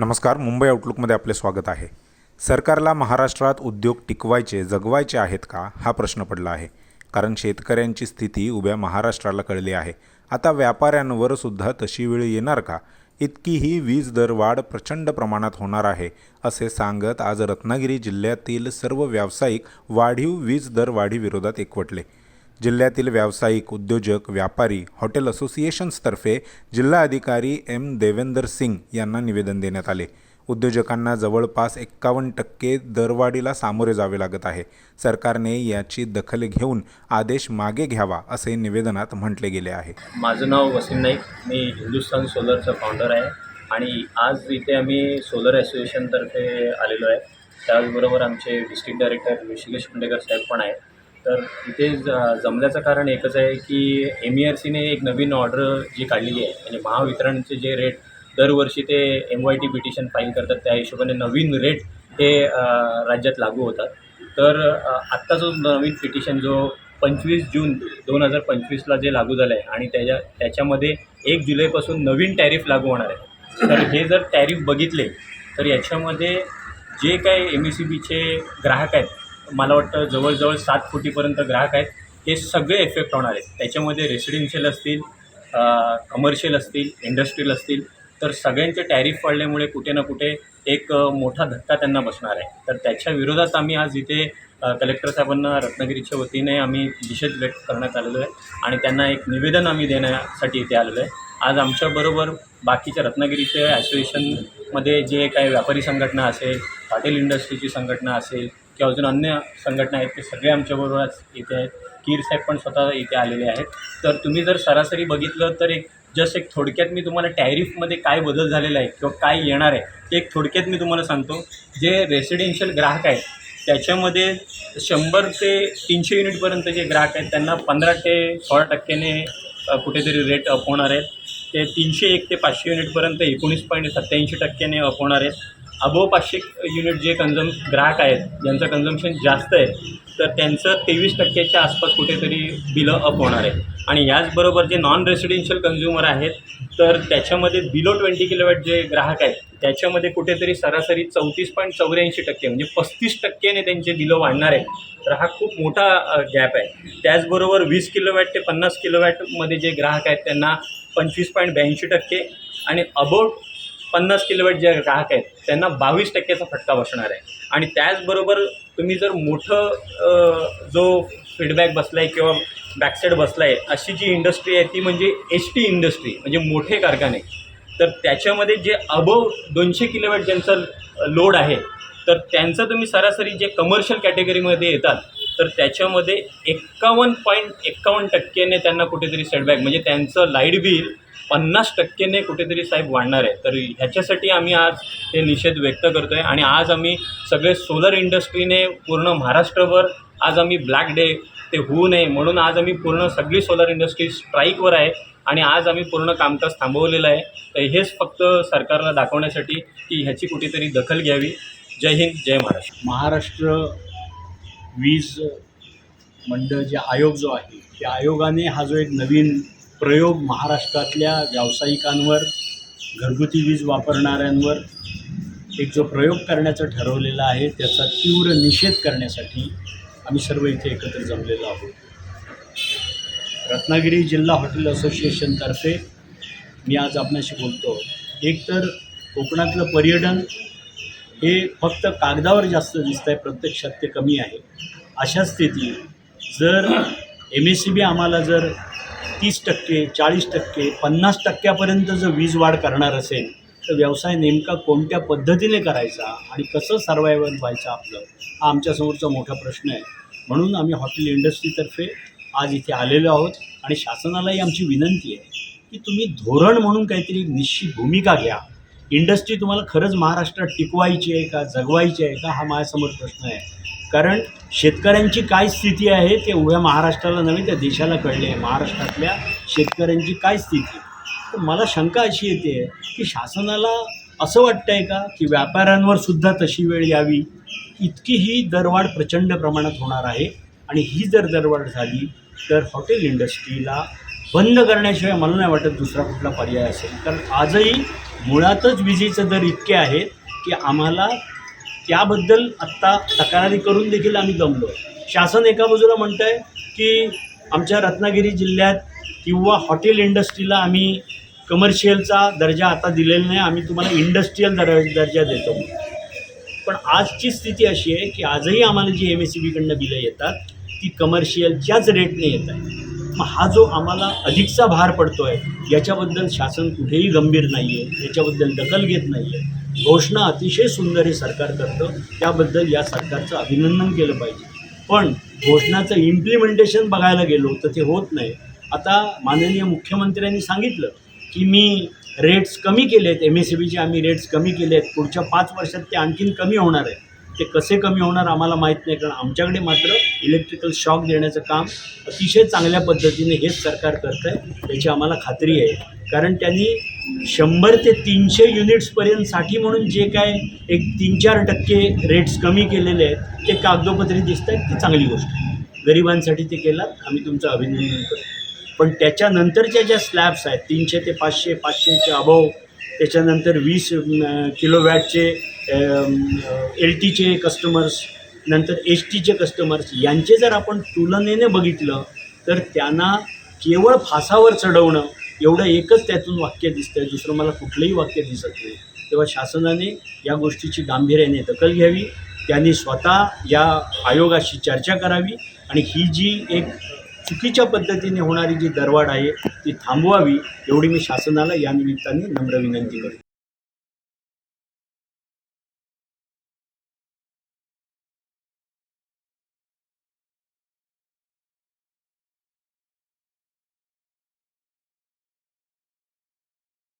नमस्कार मुंबई आउटलुकमध्ये आपले स्वागत आहे. सरकारला महाराष्ट्रात उद्योग टिकवायचे जगवायचे आहेत का? हा प्रश्न पडला आहे. कारण शेतकऱ्यांची स्थिती उभ्या महाराष्ट्राला कळली आहे. आता व्यापाऱ्यांवर सुद्धा तशी वेळ येणार का? इतकी ही वीज दरवाढ प्रचंड प्रमाणात होणार आहे असे सांगत आज रत्नागिरी जिल्ह्यातील सर्व व्यावसायिक वाढीव वीज दरवाढीविरोधात एकवटले. जिल्ह्यातील व्यावसायिक उद्योजक व्यापारी हॉटेल असोसिएशन्सतर्फे जिल्हाधिकारी एम. देवेंदर सिंग यांना निवेदन देण्यात आले. उद्योजकांना जवळपास एक्कावन्न टक्के दरवाढीला सामोरे जावे लागत आहे. सरकारने याची दखल घेऊन आदेश मागे घ्यावा असे निवेदनात म्हटले गेले आहे. माझं नाव वसीम नाईक. मी हिंदुस्थान सोलरचा फाउंडर आहे. आणि आज इथे आम्ही सोलर असोसिएशनतर्फे आलेलो आहे. त्याचबरोबर आमचे डिस्ट्रिक्ट डायरेक्टर ऋषिकेश कुंडेकर साहेब पण आहेत. तर इथे ज जमल्याचं कारण एकच आहे की एम ई आर सीने एक नवीन ऑर्डर जी काढलेली आहे म्हणजे महावितरणचे जे रेट दरवर्षी ते M Y T petition file करतात त्या हिशोबाने नवीन रेट हे राज्यात लागू होतात. तर आत्ता जो नवीन पिटिशन जो पंचवीस जून दोन हजार पंचवीसला जे लागू झालं आहे आणि त्याच्या त्याच्यामध्ये एक जुलैपासून नवीन टॅरिफ लागू होणार आहे. तर हे जर टॅरिफ बघितले तर याच्यामध्ये जे काही एम ई सी बीचे ग्राहक आहेत मला वाटतं जवळजवळ सात कोटीपर्यंत ग्राहक आहेत. हे सगळे इफेक्ट होणार आहेत. त्याच्यामध्ये रेसिडेन्शियल असतील कमर्शियल असतील इंडस्ट्रीयल असतील तर सगळ्यांचे टॅरिफ वाढल्यामुळे कुठे ना कुठे एक मोठा धक्का त्यांना बसणार आहे. तर त्याच्या विरोधात आम्ही आज इथे कलेक्टर साहेबांना रत्नागिरीच्या वतीने आम्ही निषेध व्यक्त करण्यात आलेलो आहे आणि त्यांना एक निवेदन आम्ही देण्यासाठी इथे आलेलो आहे. आज आमच्याबरोबर बाकीच्या रत्नागिरीचे असोसिएशनमध्ये जे काही व्यापारी संघटना असेल हॉटेल इंडस्ट्रीची संघटना असेल किंवा अजून अन्य संघटना आहेत ते सगळे आमच्याबरोबर आज इथे आहेत. कीर साहेब पण स्वतः इथे आलेले आहेत. तर तुम्ही जर सरासरी बघितलं तर एक जस्ट एक थोडक्यात मी तुम्हाला टॅरिफमध्ये काय बदल झालेला आहे किंवा काय येणार आहे ते एक थोडक्यात मी तुम्हाला सांगतो. जे रेसिडेन्शियल ग्राहक आहेत त्याच्यामध्ये शंभर ते तीनशे युनिटपर्यंत जे ग्राहक आहेत त्यांना पंधरा ते सोळा टक्क्याने कुठेतरी रेट अप होणार आहेत. ते तीनशे एक ते पाचशे युनिटपर्यंत एकोणीस पॉईंट सत्त्याऐंशी टक्क्याने अप होणार आहेत. अबोव पाचशे युनिट जे कन्झम ग्राहक आहेत ज्यांचं कन्झम्शन जास्त आहे तर त्यांचं तेवीस टक्क्याच्या आसपास कुठेतरी बिलं अप होणार आहे. आणि याचबरोबर जे नॉन रेसिडेन्शियल कन्झ्युमर आहेत तर त्याच्यामध्ये बिलो ट्वेंटी किलोवॅट जे ग्राहक आहेत त्याच्यामध्ये कुठेतरी सरासरी चौतीस पॉईंट चौऱ्याऐंशी टक्के म्हणजे पस्तीस टक्क्याने त्यांचे बिलं वाढणार आहे तर हा खूप मोठा गॅप आहे. त्याचबरोबर वीस किलोवॅट ते पन्नास किलोवॅटमध्ये जे ग्राहक आहेत त्यांना पंचवीस पॉईंट ब्याऐंशी टक्के आणि अबाउट पन्नास किलोवॅट जे ग्राहक आहेत त्यांना बावीस टक्क्याचा फटका बसणार आहे. आणि त्याचबरोबर तुम्ही जर मोठं जो फीडबॅक बसला आहे किंवा बॅकसाईड बसला आहे अशी जी इंडस्ट्री आहे ती म्हणजे एच टी इंडस्ट्री म्हणजे मोठे कारखाने. तर त्याच्यामध्ये जे अबव दोनशे किलोवॅट ज्यांचं लोड आहे तर त्यांचं तुम्ही सरासरी जे कमर्शियल कॅटेगरीमध्ये येतात तर त्याच्यामध्ये एक्कावन्न पॉईंट एक्कावन्न टक्क्याने त्यांना कुठेतरी सेटबॅक म्हणजे त्यांचं लाइट बिल पन्नास टक्क्याने कुठेतरी साहेब वाढणार आहे. तर ह्याच्यासाठी आम्ही आज हे निषेध व्यक्त करतो आहे आणि आज आम्ही सगळे सोलर इंडस्ट्रीने पूर्ण महाराष्ट्रभर आज आम्ही ब्लॅक डे ते होऊ नये म्हणून आज आम्ही पूर्ण सगळी सोलर इंडस्ट्री स्ट्राईकवर आहे आणि आज आम्ही पूर्ण कामकाज थांबवलेलं आहे. तर हेच फक्त सरकारला दाखवण्यासाठी की ह्याची कुठेतरी दखल घ्यावी. जय हिंद जय महाराष्ट्र. महाराष्ट्र वीज मंडळ जे आयोग जो आहे त्या आयोगाने हा जो एक नवीन प्रयोग महाराष्ट्रातल्या व्यावसायिकांवर घरगुती वीज वापरणाऱ्यांवर एक जो प्रयोग करण्याचं ठरवलेला आहे त्याचा तीव्र निषेध करण्यासाठी आम्ही सर्व इथे एकत्र जमलेलो आहोत. रत्नागिरी जिल्हा हॉटेल असोसिएशनतर्फे मी आज आपणाशी बोलतो. एक तर कोकणातलं पर्यटन हे फक्त कागदावर जास्त दिसतं आहे प्रत्यक्षात ते कमी आहे. अशा स्थितीत जर एम एस सी बी आम्हाला जर तीस टक्के चाळीस टक्के पन्नास टक्क्यापर्यंत जर वीज वाढ करणार असेल तर व्यवसाय नेमका कोणत्या पद्धतीने करायचा आणि कसं सर्वायवल व्हायचं आपलं? हा आमच्यासमोरचा मोठा प्रश्न आहे. म्हणून आम्ही हॉटेल इंडस्ट्रीतर्फे आज इथे आलेलो आहोत आणि शासनालाही आमची विनंती आहे की तुम्ही धोरण म्हणून काहीतरी निश्चित भूमिका घ्या. इंडस्ट्री तुम्हाला खरंच महाराष्ट्रात टिकवायची आहे का जगवायची आहे का हा माझ्यासमोर प्रश्न आहे. कारण शेतकऱ्यांची काय स्थिती आहे ते उभ्या महाराष्ट्राला नव्हे त्या देशाला कळले आहे. महाराष्ट्रातल्या शेतकऱ्यांची काय स्थिती तर मला शंका अशी येते की शासनाला असं वाटतं आहे का की व्यापाऱ्यांवर सुद्धा तशी वेळ यावी? इतकी ही दरवाढ प्रचंड प्रमाणात होणार आहे. आणि ही जर दरवाढ झाली तर हॉटेल इंडस्ट्रीला बंद करण्याशिवाय मला नाही वाटत दुसरा कुठला पर्याय असेल. कारण आजही मुळातच विजेचं दर इतके आहेत की आम्हाला त्याबद्दल आत्ता तक्रारी करून देखील आम्ही दमलो शासन एका बाजूला म्हणतं आहे की आमच्या रत्नागिरी जिल्ह्यात किंवा हॉटेल इंडस्ट्रीला आम्ही कमर्शियलचा दर्जा आता दिलेला नाही आम्ही तुम्हाला इंडस्ट्रीयल दर दर्जा देतो पण आजची स्थिती अशी आहे की आजही आम्हाला जी एम एस सी बीकडनं बिलं येतात ती कमर्शियलच्याच रेटने येत आहे मग हा जो आम्हाला अधिकचा भार पडतो आहे याच्याबद्दल शासन कुठेही गंभीर नाही आहे याच्याबद्दल दखल घेत नाही आहे घोषणा अतिशय सुंदर हे सरकार करतं. त्याबद्दल या सरकारचं अभिनंदन केलं पाहिजे. पण घोषणाचं इम्प्लिमेंटेशन बघायला गेलो तर ते होत नाही. आता माननीय मुख्यमंत्र्यांनी सांगितलं की मी रेट्स कमी केले आहेत एम एस सी बीचे आम्ही रेट्स कमी केले आहेत पुढच्या पाच वर्षात ते आणखीन कमी होणार आहे. ते कसे कमी होणार आम्हाला माहीत नाही कारण आमच्याकडे मात्र इलेक्ट्रिकल शॉक देण्याचं काम अतिशय चांगल्या पद्धतीने हेच सरकार करतं आहे याची आम्हाला खात्री आहे. कारण त्यांनी शंभर ते तीनशे युनिट्सपर्यंतसाठी म्हणून जे काय एक तीन चार टक्के रेट्स कमी केलेले आहेत ते कागदोपत्री दिसत आहेत ती चांगली गोष्ट आहे. गरिबांसाठी ते केलात आम्ही तुमचं अभिनंदन करतो. पण त्याच्यानंतरच्या ज्या स्लॅब्स आहेत तीनशे ते पाचशे पाचशेचे अभाव त्याच्यानंतर वीस किलो वॅटचे एल टीचे कस्टमर्स नंतर एच टीचे कस्टमर्स यांचे जर आपण तुलनेने बघितलं तर त्यांना केवळ फासावर चढवणं एवढं एकच त्यातून वाक्य दिसतं आहे दुसरं मला कुठलंही वाक्य दिसत नाही. तेव्हा शासनाने या गोष्टीची गांभीर्याने दखल घ्यावी त्यांनी स्वतः या आयोगाशी चर्चा करावी आणि ही जी एक चुकीच्या पद्धतीने होणारी जी दरवाढ आहे ती थांबवावी एवढी मी शासनाला या निमित्ताने नम्र विनंती करतो.